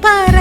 para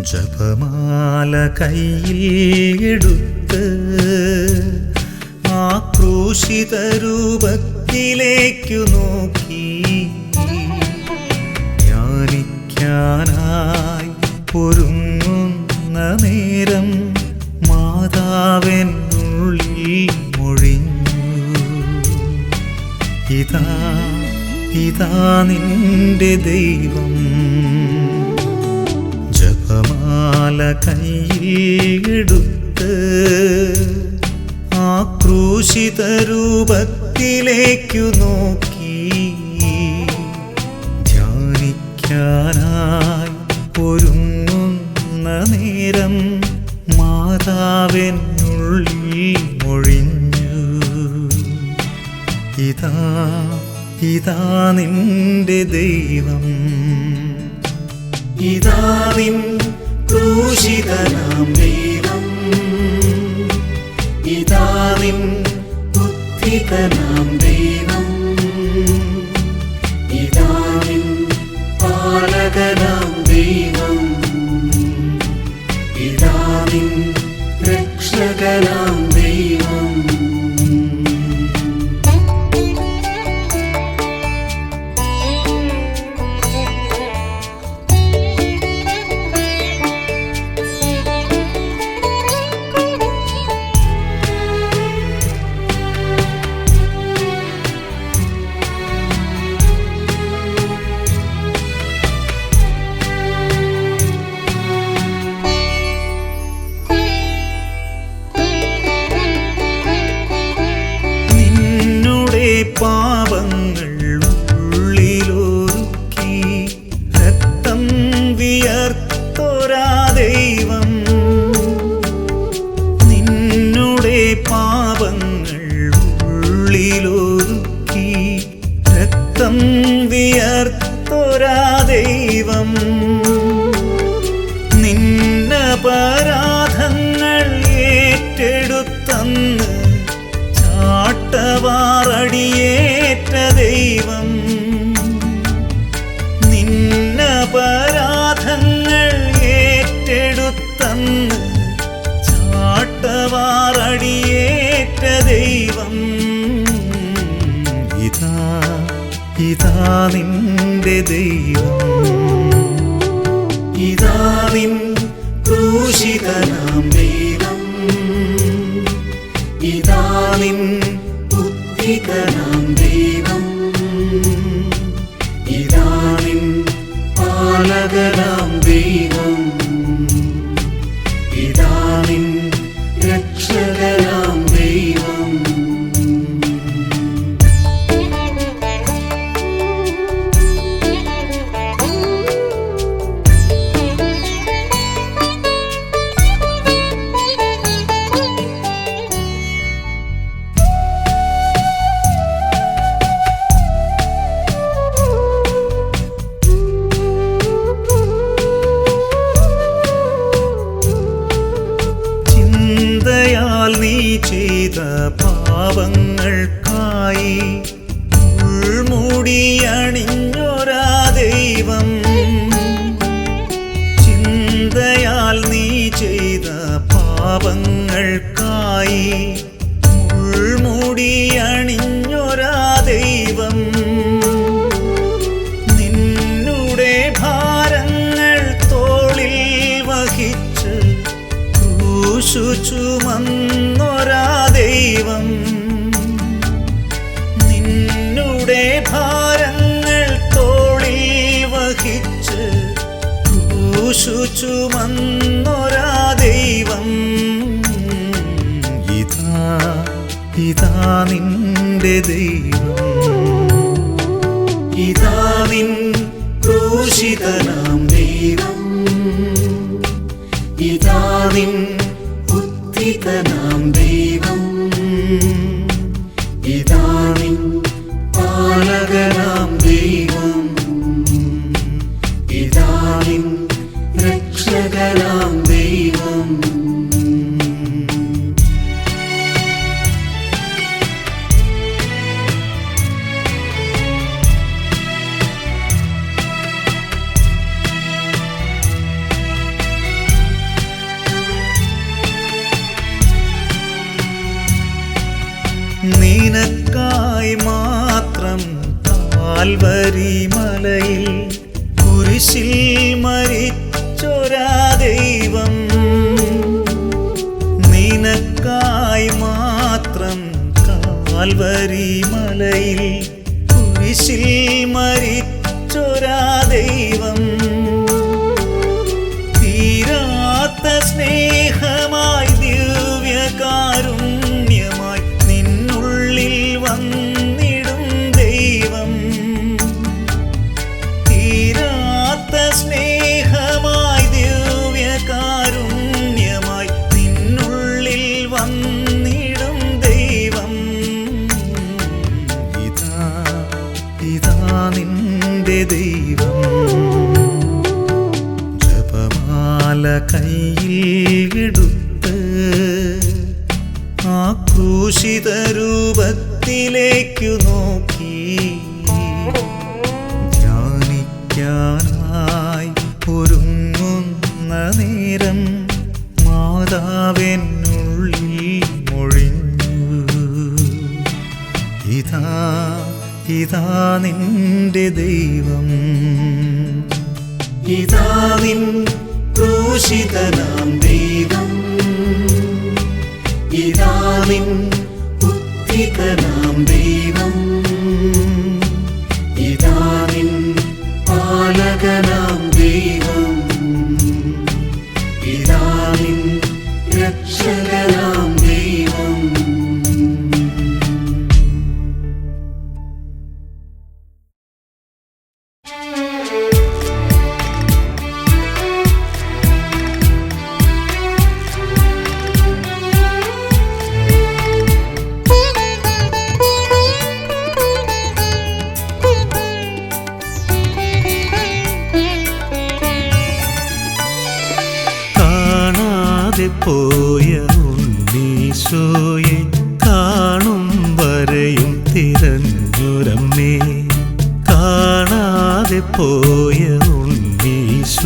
ജപമാല കയ്യിൽ എടുത്ത് ആക്രോശിത ക്രൂശിത രൂപത്തിലേക്കു നോക്കി. ധ്യാനിക്കാനായി ഒരുങ്ങുന്ന നേരം മാതാവെന്നുള്ളിൽ മൊഴിഞ്ഞു. ഇതാ ഇതാ നിന്റെ ദൈവം. ജപമാല കൈയിടുത്ത് ആ രൂപത്തിലേക്കു നോക്കി. ധ്യാനിക്കാനായി ഒരുങ്ങുന്ന നേരം മാതാവിനുള്ളിൽ മൊഴിഞ്ഞു. ഇതാ ഇതാ നിന്റെ ദൈവം. ഇതാ നിൻ ക്രൂശിതനാം ദൈവം. ഇതാ നിൻ ബുദ്ധിതനാം ദൈവം. ഇതാ നിൻ പാലകനാം ദൈവം. ഇതാ നിൻ രക്ഷകനാം പാപങ്ങൾക്കായി ഉൾമുടിയണിഞ്ഞൊരാ ദൈവം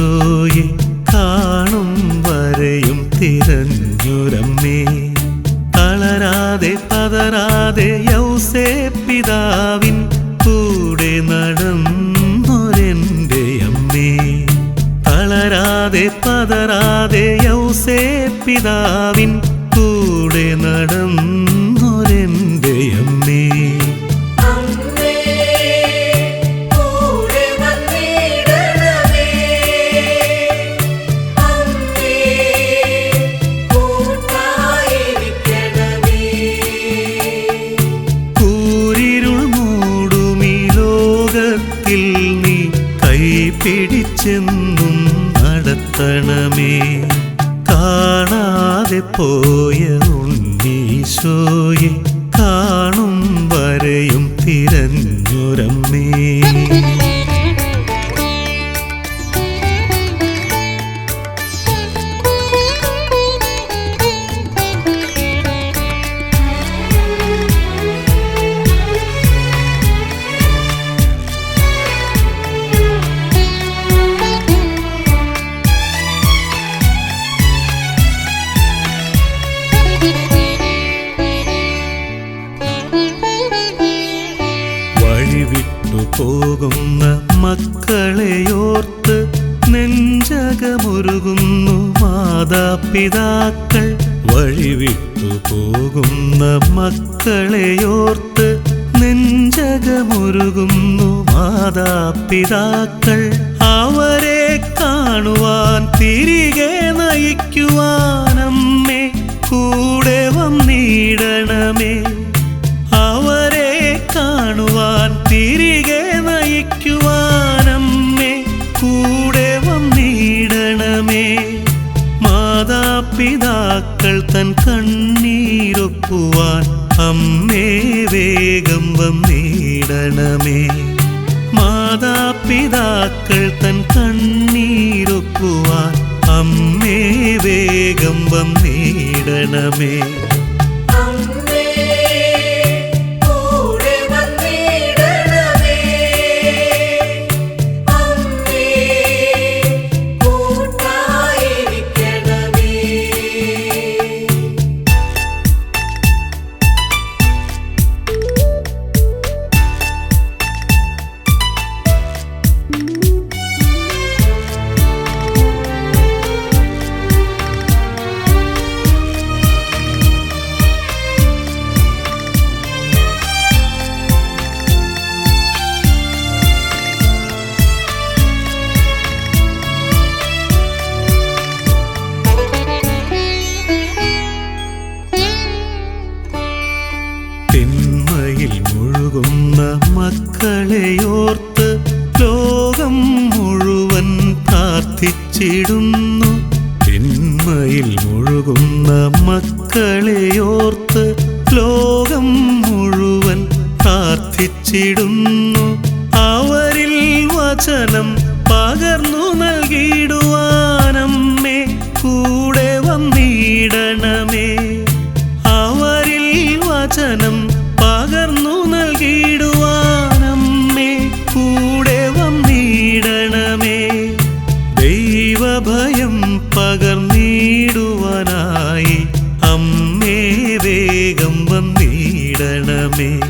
ഈശോയെ കാണും വരെയും തിരഞ്ഞുരമ്മേ. തളരാതെ പതരാതെ യൗസേ പിതാവിൻ കൂടെ നടന്നൊരെന്റെ അമ്മേ. തളരാതെ പതരാതെ യൗസേ പിതാവിൻ കൂടെ നടന്നു நீ കാക്കുവാൻ അമ്മേ വേഗം വന്നിടണമേ. മാതാപിതാക്കൾ തൻ കണ്ണീരൊക്കുവാൻ അമ്മേ വേഗം വന്നിടണമേ. ദൈവഭയം പകർന്നിടുവാനായി അമ്മേ വേഗം വന്നിടണമേ.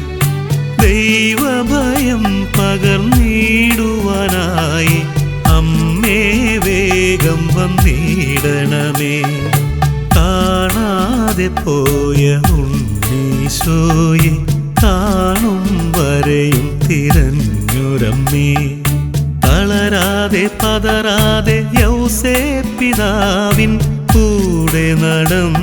ദൈവഭയം പകർന്നിടുവാനായി അമ്മേ വേഗം വന്നിടണമേ. കാണാതെ പോയ ഉണ്ണീശോയെ കാണും വരെയും തിരഞ്ഞുരമ്മേ. തളരാതെ പതറാതെ പിതാവിൻ കൂടെ നടന്നൊരെന്റെ